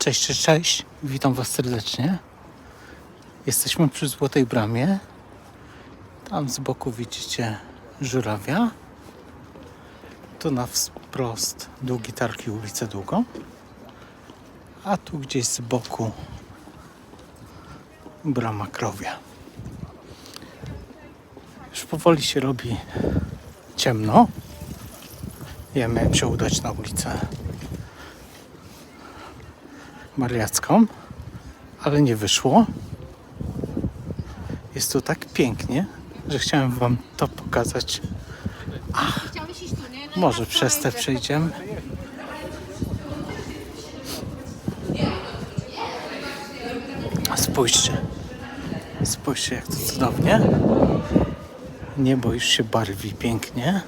Cześć, cześć, cześć. Witam Was serdecznie. Jesteśmy przy Złotej Bramie. Tam z boku widzicie żurawia. Tu na wprost Długi Targ i ulicę Długą. A tu gdzieś z boku Brama Krowia. Już powoli się robi ciemno. Ja miałem się udać na ulicę Mariacką, ale nie wyszło. Jest tu tak pięknie, że chciałem Wam to pokazać. No Może przez te przejdziemy. Spójrzcie. Spójrzcie, jak to cudownie. Niebo już się barwi pięknie.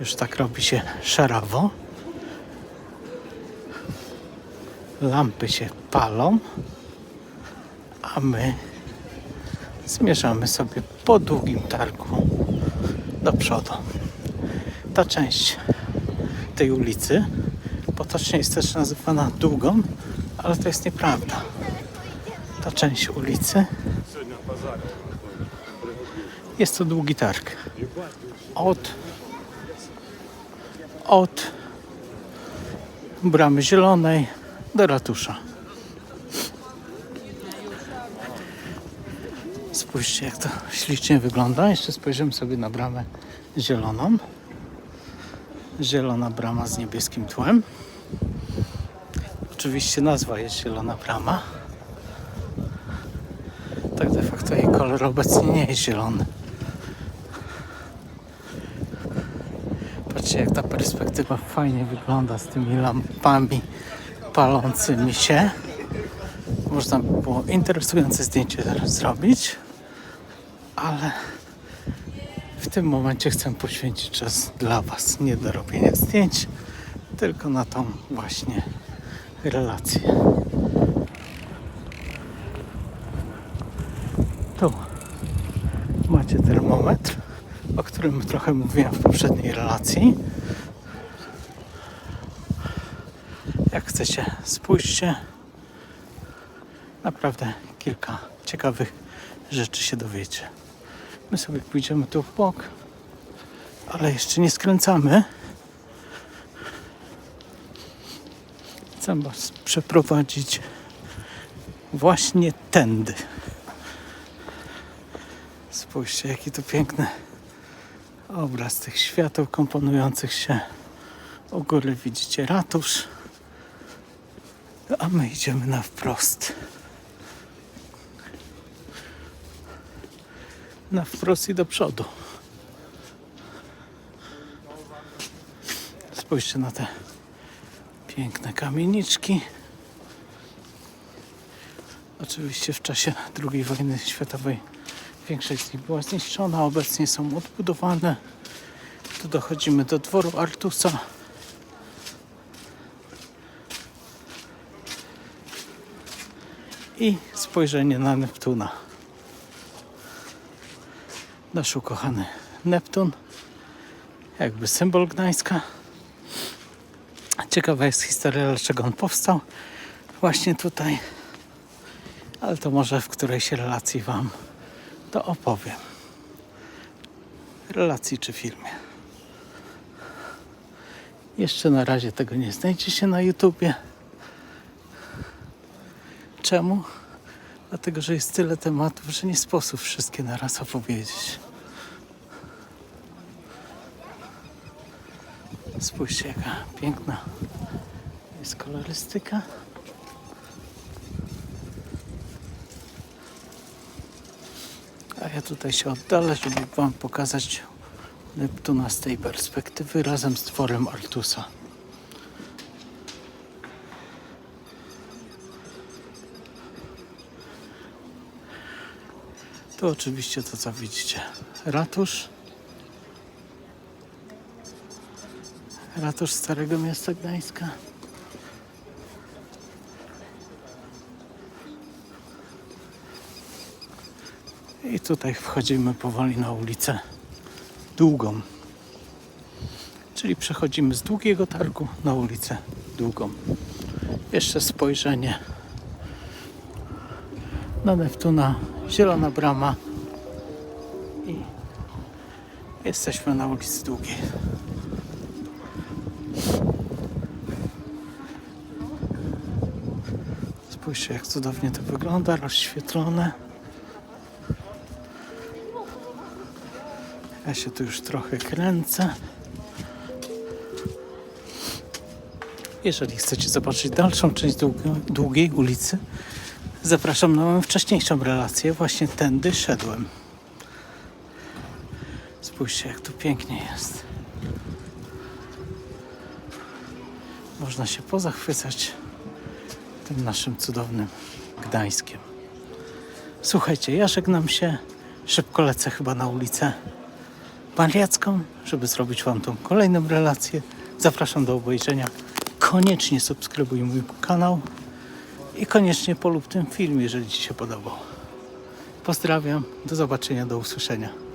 Już tak robi się szarawo. Lampy się palą, a my zmierzamy sobie po długim targu do przodu. Ta część tej ulicy potocznie jest też nazywana długą, ale to jest nieprawda. Ta część ulicy jest to długi targ. Od, od bramy zielonej do ratusza. Spójrzcie, jak to ślicznie wygląda. Jeszcze spojrzymy sobie na bramę zieloną. Zielona brama z niebieskim tłem. Oczywiście nazwa jest Zielona Brama. Tak de facto jej kolor obecnie nie jest zielony. Patrzcie jak ta perspektywa fajnie wygląda z tymi lampami palącymi się. Można by było interesujące zdjęcie teraz zrobić, ale w tym momencie chcę poświęcić czas dla Was. Nie do robienia zdjęć, tylko na tą właśnie relację. Tu macie termometr, o którym trochę mówiłem w poprzedniej relacji. Jak chcecie, spójrzcie. Naprawdę kilka ciekawych rzeczy się dowiecie. My sobie pójdziemy tu w bok, ale jeszcze nie skręcamy. Chcę Was przeprowadzić właśnie tędy. Spójrzcie, jaki to piękny obraz tych świateł komponujących się. U góry widzicie ratusz, a my idziemy na wprost. Na wprost i do przodu. Spójrzcie na te piękne kamieniczki. Oczywiście w czasie II wojny światowej większość z nich była zniszczona, obecnie są odbudowane. Tu dochodzimy do dworu Artusa. I spojrzenie na Neptuna. Nasz ukochany Neptun, jakby symbol Gdańska. Ciekawa jest historia, dlaczego on powstał właśnie tutaj. Ale to może w którejś relacji Wam to opowiem. Relacji czy filmie. Jeszcze na razie tego nie znajdziecie na YouTubie. Czemu? Dlatego, że jest tyle tematów, że nie sposób wszystkie na raz opowiedzieć. Spójrzcie, jaka piękna jest kolorystyka. A ja tutaj się oddalę, żeby Wam pokazać Neptuna z tej perspektywy razem z tworem Artusa. Tu oczywiście to, co widzicie. Ratusz. Ratusz Starego Miasta Gdańska. I tutaj wchodzimy powoli na ulicę Długą. Czyli przechodzimy z długiego targu na ulicę Długą. Jeszcze spojrzenie na zielona brama i jesteśmy na ulicy Długiej. Spójrzcie jak cudownie to wygląda, rozświetlone. Ja się tu już trochę kręcę. Jeżeli chcecie zobaczyć dalszą część długiej ulicy, zapraszam na moją wcześniejszą relację. Właśnie tędy szedłem. Spójrzcie, jak tu pięknie jest. Można się pozachwycać tym naszym cudownym Gdańskiem. Słuchajcie, ja żegnam się. Szybko lecę chyba na ulicę Mariacką, żeby zrobić Wam tą kolejną relację. Zapraszam do obejrzenia. Koniecznie subskrybuj mój kanał i koniecznie polub ten film, jeżeli Ci się podobał. Pozdrawiam, do zobaczenia, do usłyszenia.